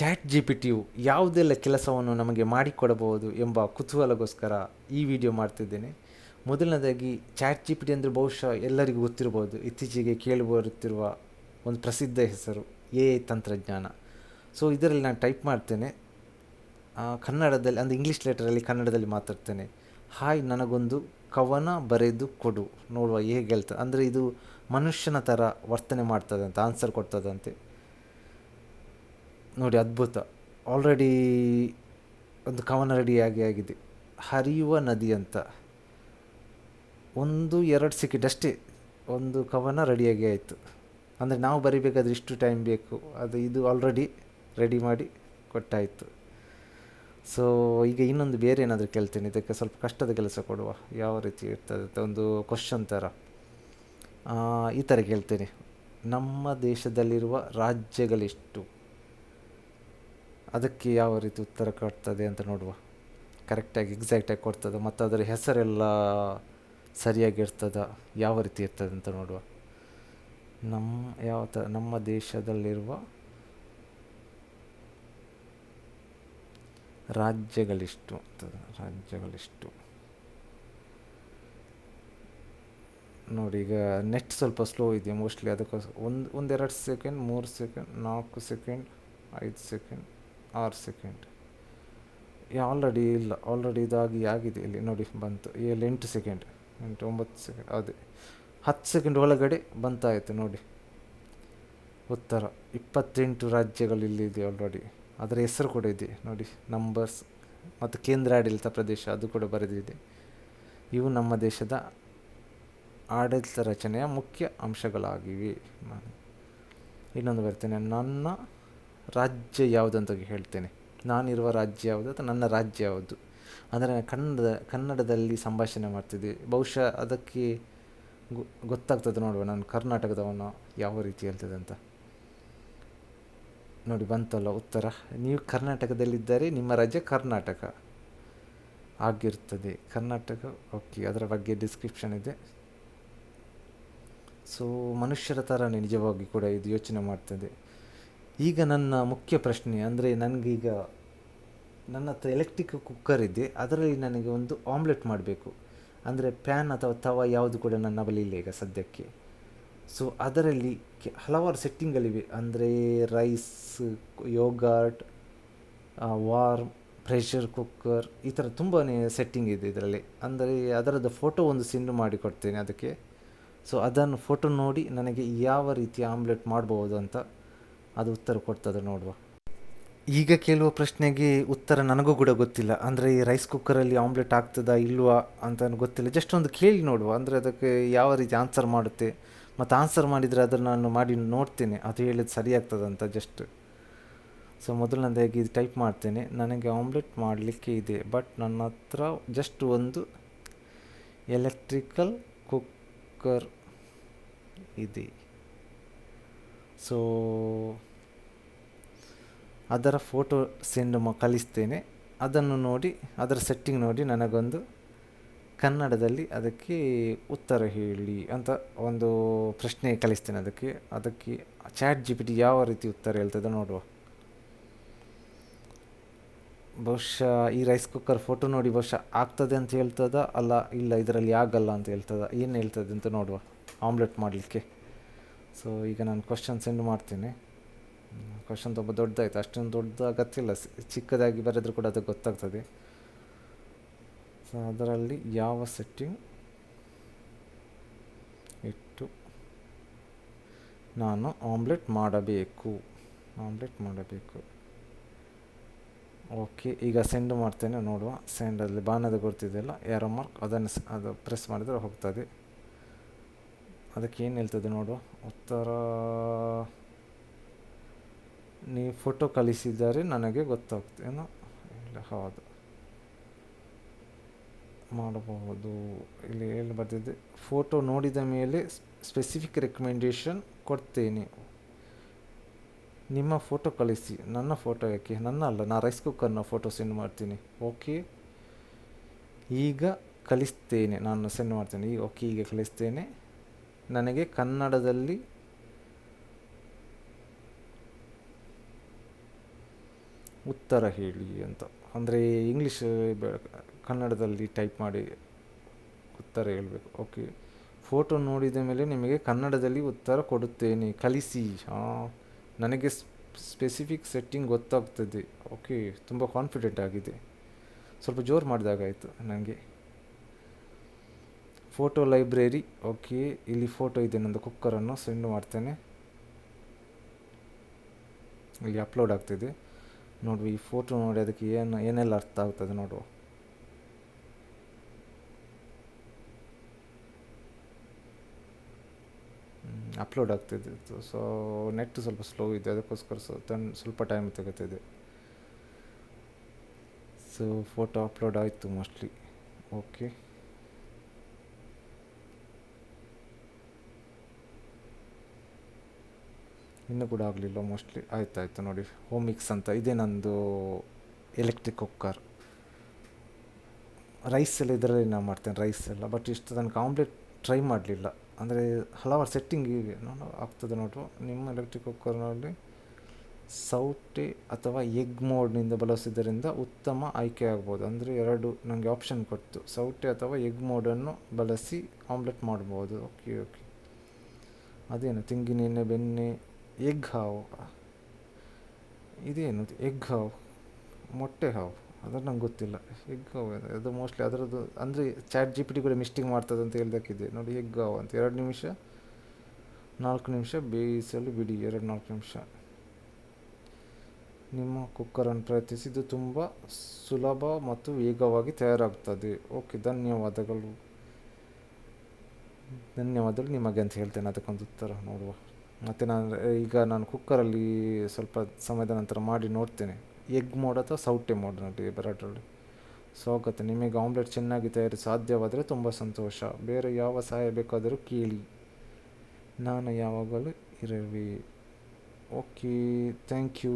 Chat G P TU ಯಾವುದೆಲ್ಲ ಕೆಲಸವನ್ನು ನಮಗೆ ಮಾಡಿಕೊಡಬಹುದು ಎಂಬ ಕುತೂಹಲಗೋಸ್ಕರ ಈ ವಿಡಿಯೋ ಮಾಡ್ತಿದ್ದೇನೆ. ಮೊದಲನೇದಾಗಿ ಚಾಟ್ ಜಿ ಪಿ ಟಿ ಅಂದರೆ ಬಹುಶಃ ಎಲ್ಲರಿಗೂ ಗೊತ್ತಿರಬಹುದು. ಇತ್ತೀಚೆಗೆ ಕೇಳಿಬರುತ್ತಿರುವ ಒಂದು ಪ್ರಸಿದ್ಧ ಹೆಸರು ಎ ಐ ತಂತ್ರಜ್ಞಾನ. ಸೊ ಇದರಲ್ಲಿ ನಾನು ಟೈಪ್ ಮಾಡ್ತೇನೆ. ಕನ್ನಡದಲ್ಲಿ, ಅಂದರೆ ಇಂಗ್ಲೀಷ್ ಲೆಟರಲ್ಲಿ ಕನ್ನಡದಲ್ಲಿ ಮಾತಾಡ್ತೇನೆ. ಹಾಯ್, ನನಗೊಂದು ಕವನ ಬರೆದು ಕೊಡು. ನೋಡುವ ಹೇಗೆ ಹೇಳ್ತದೆ ಅಂದರೆ ಇದು ಮನುಷ್ಯನ ಥರ ವರ್ತನೆ ಮಾಡ್ತದಂತೆ ಆನ್ಸರ್ ಕೊಡ್ತದಂತೆ. ನೋಡಿ ಅದ್ಭುತ. ಆಲ್ರೆಡಿ ಒಂದು ಕವನ ರೆಡಿಯಾಗಿ ಆಗಿದೆ. ಹರಿಯುವ ನದಿ ಅಂತ. ಒಂದು, ಎರಡು ಸೆಕೆಂಡ್ ಅಷ್ಟೇ ಒಂದು ಕವನ ರೆಡಿಯಾಗಿ ಆಯಿತು. ಅಂದರೆ ನಾವು ಬರಿಬೇಕಾದ್ರೆ ಇಷ್ಟು ಟೈಮ್ ಬೇಕು. ಅದು ಇದು ಆಲ್ರೆಡಿ ರೆಡಿ ಮಾಡಿ ಕೊಟ್ಟಾಯಿತು. ಸೊ ಈಗ ಇನ್ನೊಂದು ಬೇರೆ ಏನಾದರೂ ಕೇಳ್ತೇನೆ. ಇದಕ್ಕೆ ಸ್ವಲ್ಪ ಕಷ್ಟದ ಕೆಲಸ ಕೊಡುವ. ಯಾವ ರೀತಿ ಇರ್ತದೆ ಒಂದು ಕ್ವಶನ್ ಥರ. ಈ ಥರ ಕೇಳ್ತೇನೆ. ನಮ್ಮ ದೇಶದಲ್ಲಿರುವ ರಾಜ್ಯಗಳೆಷ್ಟು. ಅದಕ್ಕೆ ಯಾವ ರೀತಿ ಉತ್ತರ ಕೊಡ್ತದೆ ಅಂತ ನೋಡುವ. ಕರೆಕ್ಟಾಗಿ ಎಕ್ಸಾಕ್ಟಾಗಿ ಕೊಡ್ತದೆ. ಮತ್ತು ಅದರ ಹೆಸರೆಲ್ಲ ಸರಿಯಾಗಿ ಇರ್ತದ, ಯಾವ ರೀತಿ ಇರ್ತದೆ ಅಂತ ನೋಡುವ. ನಮ್ಮ ಯಾವ ಥರ ನಮ್ಮ ದೇಶದಲ್ಲಿರುವ ರಾಜ್ಯಗಳಿಷ್ಟು ರಾಜ್ಯಗಳಿಷ್ಟು. ನೋಡಿ, ಈಗ ನೆಟ್ ಸ್ವಲ್ಪ ಸ್ಲೋ ಇದೆ ಮೋಸ್ಟ್ಲಿ ಅದಕ್ಕೋಸ್ಕರ ಒಂದು, ಒಂದೆರಡು ಸೆಕೆಂಡ್, ಮೂರು ಸೆಕೆಂಡ್, ನಾಲ್ಕು ಸೆಕೆಂಡ್, ಐದು ಸೆಕೆಂಡ್. ಆರು ಸೆಕೆಂಡ್. ಆಲ್ರೆಡಿ ಇಲ್ಲ. ಆಲ್ರೆಡಿ ಇದಾಗಿ ಆಗಿದೆ. ಇಲ್ಲಿ ನೋಡಿ, ಬಂತು. ಇಲ್ಲಿ ಎಂಟು ಸೆಕೆಂಡ್. ಎಂಟು, ಒಂಬತ್ತು ಸೆಕೆಂಡ್. ಅದೇ. ಹತ್ತು ಸೆಕೆಂಡ್ ಒಳಗಡೆ ಬಂತಾಯಿತು ನೋಡಿ. ಉತ್ತರ. ಇಪ್ಪತ್ತೆಂಟು ರಾಜ್ಯಗಳು ಇಲ್ಲಿದೆ ಆಲ್ರೆಡಿ ಅದರ ಹೆಸರು ಕೂಡ ಇದೆ. ನೋಡಿ ನಂಬರ್ಸ್ ಮತ್ತು ಕೇಂದ್ರಾಡಳಿತ ಪ್ರದೇಶ ಅದು ಕೂಡ ಬರೆದಿದೆ. ಇವು ನಮ್ಮ ದೇಶದ ಆಡಳಿತ ರಚನೆಯ ಮುಖ್ಯ ಅಂಶಗಳಾಗಿವೆ. ನಾನು ಇನ್ನೊಂದು ಬರ್ತೇನೆ. ನನ್ನ ರಾಜ್ಯ ಯಾವುದು ಅಂತ ಹೇಳ್ತೇನೆ. ನಾನಿರುವ ರಾಜ್ಯ ಯಾವುದು ಅಥವಾ ನನ್ನ ರಾಜ್ಯ ಯಾವುದು? ಅಂದರೆ ನಾನು ಕನ್ನಡ ಕನ್ನಡದಲ್ಲಿ ಸಂಭಾಷಣೆ ಮಾಡ್ತಿದ್ದೆ. ಬಹುಶಃ ಅದಕ್ಕೆ ಗೊತ್ತಾಗ್ತದೆ ನೋಡುವ ನಾನು ಕರ್ನಾಟಕದವನು ಯಾವ ರೀತಿ ಹೇಳ್ತದೆ ಅಂತ. ನೋಡಿ ಬಂತಲ್ಲ ಉತ್ತರ. ನೀವು ಕರ್ನಾಟಕದಲ್ಲಿದ್ದರೆ ನಿಮ್ಮ ರಾಜ್ಯ ಕರ್ನಾಟಕ ಆಗಿರ್ತದೆ. ಕರ್ನಾಟಕ, ಓಕೆ, ಅದರ ಬಗ್ಗೆ ಡಿಸ್ಕ್ರಿಪ್ಷನ್ ಇದೆ. ಸೊ ಮನುಷ್ಯರ ಥರನೇ ನಿಜವಾಗಿ ಕೂಡ ಇದು ಯೋಚನೆ ಮಾಡ್ತದೆ. ಈಗ ನನ್ನ ಮುಖ್ಯ ಪ್ರಶ್ನೆ ಅಂದರೆ ನನಗೀಗ ನನ್ನ ಹತ್ರ ಎಲೆಕ್ಟ್ರಿಕ್ ಕುಕ್ಕರ್ ಇದೆ. ಅದರಲ್ಲಿ ನನಗೆ ಒಂದು ಆಮ್ಲೆಟ್ ಮಾಡಬೇಕು. ಅಂದರೆ ಪ್ಯಾನ್ ಅಥವಾ ತವ ಯಾವುದು ಕೂಡ ನನ್ನ ಬಳಿ ಇಲ್ಲ ಈಗ ಸದ್ಯಕ್ಕೆ. ಸೊ ಅದರಲ್ಲಿ ಹಲವಾರು ಸೆಟ್ಟಿಂಗ್ಗಳಿವೆ ಅಂದರೆ rice yogurt warm pressure cooker ಈ ಥರ ತುಂಬಾ ಸೆಟ್ಟಿಂಗ್ ಇದೆ ಇದರಲ್ಲಿ. ಅಂದರೆ ಅದರದ್ದು ಫೋಟೋ ಒಂದು ಸಿಂಡು ಮಾಡಿ ಕೊಡ್ತೇನೆ ಅದಕ್ಕೆ. ಸೊ ಅದನ್ನು ಫೋಟೋ ನೋಡಿ ನನಗೆ ಯಾವ ರೀತಿ ಆಮ್ಲೆಟ್ ಮಾಡ್ಬೋದು ಅಂತ ಅದು ಉತ್ತರ ಕೊಡ್ತದೆ ನೋಡುವ. ಈಗ ಕೇಳುವ ಪ್ರಶ್ನೆಗೆ ಉತ್ತರ ನನಗೂ ಕೂಡ ಗೊತ್ತಿಲ್ಲ. ಅಂದರೆ ಈ ರೈಸ್ ಕುಕ್ಕರಲ್ಲಿ ಆಮ್ಲೆಟ್ ಆಗ್ತದಾ ಇಲ್ವಾ ಅಂತ ಗೊತ್ತಿಲ್ಲ. ಜಸ್ಟ್ ಒಂದು ಕೇಳಿ ನೋಡುವ. ಅಂದರೆ ಅದಕ್ಕೆ ಯಾವ ರೀತಿ ಆನ್ಸರ್ ಮಾಡುತ್ತೆ. ಮತ್ತು ಆನ್ಸರ್ ಮಾಡಿದರೆ ಅದನ್ನು ನಾನು ಮಾಡಿ ನೋಡ್ತೇನೆ. ಅದು ಹೇಳಿದ್ದು ಸರಿ ಆಗ್ತದಂತ ಜಸ್ಟ್ ಸೊ ಮೊದಲನೇದಾಗಿ ಟೈಪ್ ಮಾಡ್ತೇನೆ. ನನಗೆ ಆಮ್ಲೆಟ್ ಮಾಡಲಿಕ್ಕೆ ಇದೆ. ಬಟ್ ನನ್ನ ಹತ್ರ ಜಸ್ಟ್ ಒಂದು ಎಲೆಕ್ಟ್ರಿಕಲ್ ಕುಕ್ಕರ್ ಇದೆ. ಸೊ ಅದರ ಫೋಟೋ ಸೆಂಡ್ ಮ ಕಳಿಸ್ತೇನೆ. ಅದನ್ನು ನೋಡಿ, ಅದರ ಸೆಟ್ಟಿಂಗ್ ನೋಡಿ ನನಗೊಂದು ಕನ್ನಡದಲ್ಲಿ ಅದಕ್ಕೆ ಉತ್ತರ ಹೇಳಿ ಅಂತ ಒಂದು ಪ್ರಶ್ನೆ ಕಳಿಸ್ತೇನೆ ಅದಕ್ಕೆ. ಅದಕ್ಕೆ ಚಾಟ್ ಜಿ ಪಿ ಟಿ ಯಾವ ರೀತಿ ಉತ್ತರ ಹೇಳ್ತದೆ ನೋಡುವ. ಬಹುಶಃ ಈ ರೈಸ್ ಕುಕ್ಕರ್ ಫೋಟೋ ನೋಡಿ ಬಹುಶಃ ಆಗ್ತದೆ ಅಂತ ಹೇಳ್ತದ? ಅಲ್ಲ, ಇಲ್ಲ, ಇದರಲ್ಲಿ ಆಗಲ್ಲ ಅಂತ ಹೇಳ್ತದ? ಏನು ಹೇಳ್ತದೆ ಅಂತ ನೋಡುವ. ಆಮ್ಲೆಟ್ ಮಾಡಲಿಕ್ಕೆ. ಸೊ ಈಗ ನಾನು ಕ್ವಶನ್ ಸೆಂಡ್ ಮಾಡ್ತೇನೆ. ಕ್ವಶನ್ ತುಂಬ ದೊಡ್ಡದಾಯ್ತು. ಅಷ್ಟೊಂದು ದೊಡ್ಡದು ಅಗತ್ಯ ಚಿಕ್ಕದಾಗಿ ಬರೆದರೂ ಕೂಡ ಅದು ಗೊತ್ತಾಗ್ತದೆ. ಸೊ ಅದರಲ್ಲಿ ಯಾವ ಸೆಟ್ಟಿಂಗ್ ಇಟ್ಟು ನಾನು ಆಮ್ಲೆಟ್ ಮಾಡಬೇಕು. ಆಮ್ಲೆಟ್ ಮಾಡಬೇಕು. ಓಕೆ ಈಗ ಸೆಂಡ್ ಮಾಡ್ತೇನೆ. ನೋಡುವ. ಸೆಂಡಲ್ಲಿ ಬಾಣದ ಗೊತ್ತಿದೆಯಲ್ಲ ಯಾರೋ ಮಾರ್ಕ್ ಅದನ್ನು ಅದು ಪ್ರೆಸ್ ಮಾಡಿದರೆ ಹೋಗ್ತದೆ. ಅದಕ್ಕೆ ಏನು ಹೇಳ್ತದೆ ನೋಡು? ಉತ್ತರ ನೀವು ಫೋಟೋ ಕಳಿಸಿದರೆ ನನಗೆ ಗೊತ್ತಾಗ್ತದೆ. ಏನೋ? ಇಲ್ಲ, ಹೌದು. ಮಾಡಬಹುದು. ಇಲ್ಲಿ ಏನು ಬರ್ತಿದ್ದೆ ಫೋಟೋ ನೋಡಿದ ಮೇಲೆ ಸ್ಪೆಸಿಫಿಕ್ ರೆಕಮೆಂಡೇಶನ್ ಕೊಡ್ತೇನೆ. ನಿಮ್ಮ ಫೋಟೋ ಕಳಿಸಿ. ನನ್ನ ಫೋಟೋ ಯಾಕೆ? ನನ್ನ ಅಲ್ಲ ನಾನು ರೈಸ್ ಕುಕ್ಕರ್ನ ಫೋಟೋ ಸೆಂಡ್ ಮಾಡ್ತೀನಿ. ಓಕೆ ಈಗ ಕಳಿಸ್ತೇನೆ. ನಾನು ಸೆಂಡ್ ಮಾಡ್ತೇನೆ. ಈಗ ಓಕೆ ಈಗ ಕಳಿಸ್ತೇನೆ. ನನಗೆ ಕನ್ನಡದಲ್ಲಿ ಉತ್ತರ ಹೇಳಿ ಅಂತ. ಅಂದರೆ ಇಂಗ್ಲೀಷ್ ಕನ್ನಡದಲ್ಲಿ ಟೈಪ್ ಮಾಡಿ ಉತ್ತರ ಹೇಳಬೇಕು. ಓಕೆ ಫೋಟೋ ನೋಡಿದ ಮೇಲೆ ನಿಮಗೆ ಕನ್ನಡದಲ್ಲಿ ಉತ್ತರ ಕೊಡುತ್ತೇನೆ. ಕಲಿಸಿ. ಹಾಂ. ನನಗೆ ಸ್ಪೆಸಿಫಿಕ್ ಸೆಟ್ಟಿಂಗ್ ಗೊತ್ತಾಗ್ತದೆ. ಓಕೆ ತುಂಬ ಕಾನ್ಫಿಡೆಂಟ್ ಆಗಿದೆ. ಸ್ವಲ್ಪ ಜೋರು ಮಾಡಿದಾಗಾಯಿತು ನನಗೆ ಫೋಟೋ ಲೈಬ್ರರಿ ಓಕೆ ಇಲ್ಲಿ ಫೋಟೋ ಇದೆ, ನಂದು ಕುಕ್ಕರನ್ನು ಸೆಂಡ್ ಮಾಡ್ತೇನೆ. ಇಲ್ಲಿ ಅಪ್ಲೋಡ್ ಆಗ್ತಿದೆ. ನೋಡುವ ಈ ಫೋಟೋ ನೋಡಿ, ಅದಕ್ಕೆ ಏನು, ಏನೆಲ್ಲ ಅರ್ಥ ಆಗ್ತದೆ ನೋಡುವ ಅಪ್ಲೋಡ್ ಆಗ್ತಿದೆ. ಸೊ ನೆಟ್ ಸ್ವಲ್ಪ ಸ್ಲೋ ಇದೆ, ಅದಕ್ಕೋಸ್ಕರ ಸ್ವಲ್ಪ ಟೈಮ್ ತಗೋತಿದೆ. ಸೊ ಫೋಟೋ ಅಪ್ಲೋಡ್ ಆಯಿತು ಮೋಸ್ಟ್ಲಿ ಓಕೆ ಇನ್ನೂ ಕೂಡ ಆಗಲಿಲ್ಲ ಮೋಸ್ಟ್ಲಿ ಆಯ್ತಾಯ್ತು ನೋಡಿ. ಹೋಮ್ ಮಿಕ್ಸ್ ಅಂತ, ಇದೇ ನಂದು ಎಲೆಕ್ಟ್ರಿಕ್ ಕುಕ್ಕರ್ ರೈಸ್ ಎಲ್ಲ ಇದರಲ್ಲಿ ನಾನು ಮಾಡ್ತೇನೆ ರೈಸ್ ಎಲ್ಲ. ಬಟ್ ಇಷ್ಟು ತನಕ ಆಮ್ಲೆಟ್ ಟ್ರೈ ಮಾಡಲಿಲ್ಲ. ಅಂದರೆ ಹಲವಾರು ಸೆಟ್ಟಿಂಗ್ ಹೀಗೆ ನೋಡು ಆಗ್ತದೆ ನೋಡು ನಿಮ್ಮ ಎಲೆಕ್ಟ್ರಿಕ್ ಕುಕ್ಕರ್ನಲ್ಲಿ ಸೌಟೆ ಅಥವಾ ಎಗ್ ಮೋಡ್ನಿಂದ ಬಳಸಿದ್ದರಿಂದ ಉತ್ತಮ ಆಯ್ಕೆ ಆಗ್ಬೋದು. ಅಂದರೆ ಎರಡು ನನಗೆ ಆಪ್ಷನ್ ಕೊಟ್ಟು ಸೌಟೆ ಅಥವಾ ಎಗ್ ಮೋಡನ್ನು ಬಳಸಿ ಆಮ್ಲೆಟ್ ಮಾಡ್ಬೋದು. ಓಕೆ ಓಕೆ ಅದೇನು ತೆಂಗಿನೆಣ್ಣೆ ಬೆಣ್ಣೆ ಎಗ್ ಹಾವು. ಇದೇನು? ಎಗ್ ಹಾವು. ಮೊಟ್ಟೆ ಹಾವು. ಅದು ನಂಗೆ ಗೊತ್ತಿಲ್ಲ. ಎಗ್ ಹಾವು ಅದು ಮೋಸ್ಟ್ಲಿ ಅದರದ್ದು ಅಂದರೆ ಚಾಟ್ ಜಿ ಪಿ ಟಿ ಕೂಡ ಮಿಸ್ಟಿಂಗ್ ಮಾಡ್ತದೆ ಅಂತ ಹೇಳ್ದಕ್ಕಿದೆ ನೋಡಿ, ಎಗ್ ಹಾವು ಅಂತ. ಎರಡು ನಿಮಿಷ, ನಾಲ್ಕು ನಿಮಿಷ, ಬೇಯಿಸಲು ಬಿಡಿ. ಎರಡು ನಾಲ್ಕು ನಿಮಿಷ. ನಿಮ್ಮ ಕುಕ್ಕರನ್ನು ಪ್ರಯತ್ನಿಸಿ. ಇದು ತುಂಬ ಸುಲಭ ಮತ್ತು ವೇಗವಾಗಿ ತಯಾರಾಗ್ತದೆ. ಓಕೆ ಧನ್ಯವಾದಗಳು. ಧನ್ಯವಾದಗಳು. ನಿಮಗೆ ಅಂತ ಹೇಳ್ತೇನೆ. ಅದಕ್ಕೊಂದು ಉತ್ತರ ನೋಡುವ. ಮತ್ತು ನಾನು, ಈಗ ನಾನು ಕುಕ್ಕರಲ್ಲಿ ಸ್ವಲ್ಪ ಸಮಯದ ನಂತರ ಮಾಡಿ ನೋಡ್ತೇನೆ. ಎಗ್ ಮೋಡ್ ಅಥವಾ ಸೌಟೆ ಮೋಡ್ನಲ್ಲಿ ಎರಡರಲ್ಲಿ ಸ್ವಾಗತ ನಿಮಗೆ ಆಮ್ಲೆಟ್ ಚೆನ್ನಾಗಿ ತಯಾರಿ ಸಾಧ್ಯವಾದರೆ ತುಂಬ ಸಂತೋಷ. ಬೇರೆ ಯಾವ ಸಹಾಯ ಬೇಕಾದರೂ ಕೇಳಿ. ನಾನು ಯಾವಾಗಲೂ ಇರುವೆ. Okay thank you